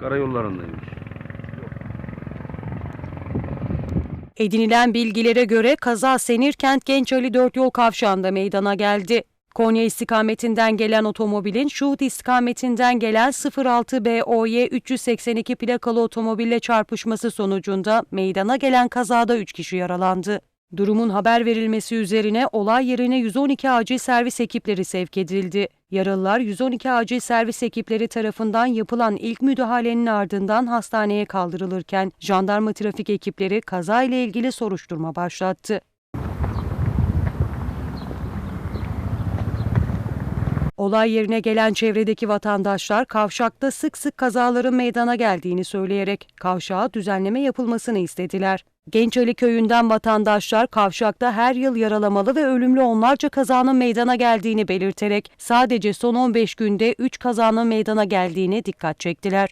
Karayollarındaymış. Edinilen bilgilere göre kaza Senirkent Gençali 4 yol kavşağında meydana geldi. Konya istikametinden gelen otomobilin Şuhut istikametinden gelen 06 BOY 382 plakalı otomobille çarpışması sonucunda meydana gelen kazada 3 kişi yaralandı. Durumun haber verilmesi üzerine olay yerine 112 acil servis ekipleri sevk edildi. Yaralılar 112 acil servis ekipleri tarafından yapılan ilk müdahalenin ardından hastaneye kaldırılırken jandarma trafik ekipleri kazayla ilgili soruşturma başlattı. Olay yerine gelen çevredeki vatandaşlar kavşakta sık sık kazaların meydana geldiğini söyleyerek kavşağa düzenleme yapılmasını istediler. Gençali köyünden vatandaşlar kavşakta her yıl yaralamalı ve ölümlü onlarca kazanın meydana geldiğini belirterek sadece son 15 günde 3 kazanın meydana geldiğine dikkat çektiler.